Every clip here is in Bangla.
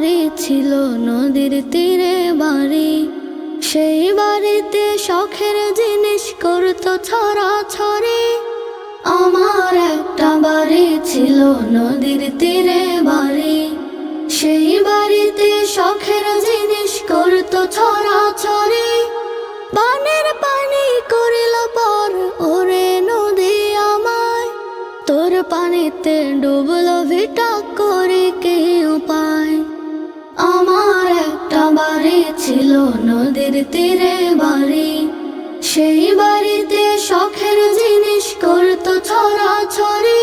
বাড়ি ছিল নদীর তীরে বাড়ি। সেই বাড়িতে শখের জিনিস করতো ছড়া ছড়ি আমার একটা বাড়ি ছিল নদীর তীরে বাড়ি। সেই বাড়িতে শখের জিনিস করতো ছড়া ছড়ি বানের পানি করিল পর, ওরে নদী আমায়। তোর পানিতে ডুবলো ভিটা করে নদীর তীরে বাড়ি। সেই বাড়িতে শখের জিনিস করতো ছড়া ছড়ি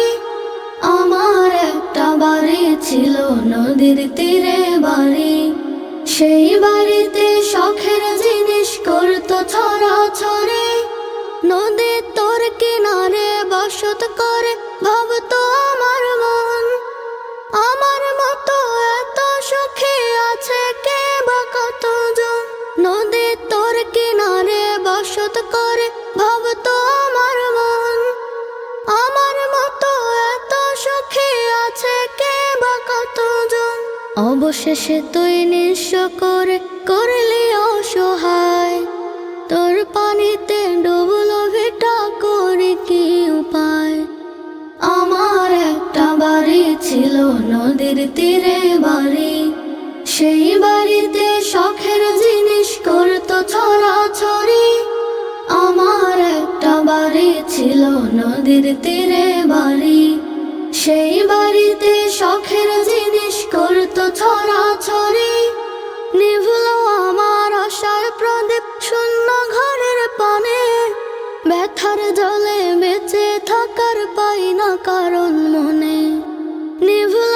আমার একটা বাড়ি ছিল নদীর তীরে বাড়ি। সেই বাড়িতে শখের জিনিস করতো ছড়া ছড়ি নদী তোর কিনারে বসত করে ভাবতো আমার মন। আমার মতো এত সুখী আছে কে বা কতজন? তোর কিনারে বসত করে ভাবতো আমার মন। আমার মতো এত আছে কে অবশেষে তুই নিঃস্ব করে করলি অসহায়। তোর পানিতে ডুবলো ভিটা করে কি উপায়? আমার একটা বাড়ি ছিল নদীর তীরে বাড়ি। সেই বাড়িতে শখের জিনিস করতো ছড়া ছড়ি আমার একটা বাড়ি ছিল নদীর তীরে বাড়ি। সেই বাড়িতে শখের জিনিস করতো ছড়া ছড়ি নিভলো আমার আশার প্রদীপ শূন্য ঘরের পানে। ব্যথার জলে বেঁচে থাকার পাই না কারণ মনে। নিভলো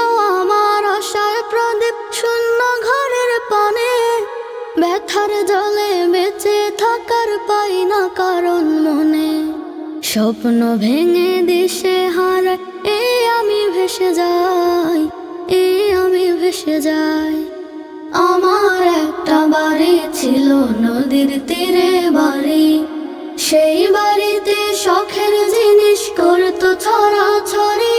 ব্যথার জলে বেঁচে থাকার পাই না কারণ মনে। স্বপ্ন ভেঙে দিশে হারায় এ আমি ভেসে যাই, এ আমি ভেসে যাই। আমার একটা বাড়ি ছিল নদীর তীরে বাড়ি। সেই বাড়িতে শখের জিনিস করতো ছড়া ছড়ি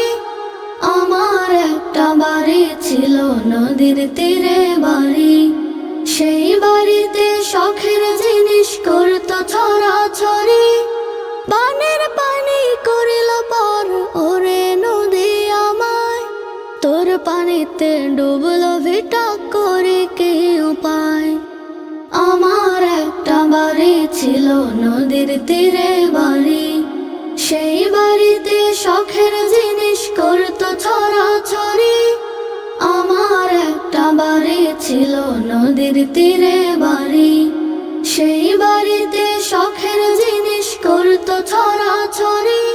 আমার একটা বাড়ি ছিল নদীর তীরে বাড়ি। সেই বাড়িতে শখের জিনিস করতো ছড়া ছড়ি বানের পানি করিল পর, ওরে নদী আমায়। তোর পানিতে ডুবলো ভিটা করে কে উপায় আমার একটা বাড়ি ছিল নদীর তীরে বাড়ি সেই বাড়িতে শখের জিনিস করতো ছড়া ছড়ি বাড়ি ছিল নদীর তীরে বাড়ি। সেই বাড়িতে শখের জিনিস করতো ছড়া ছড়ি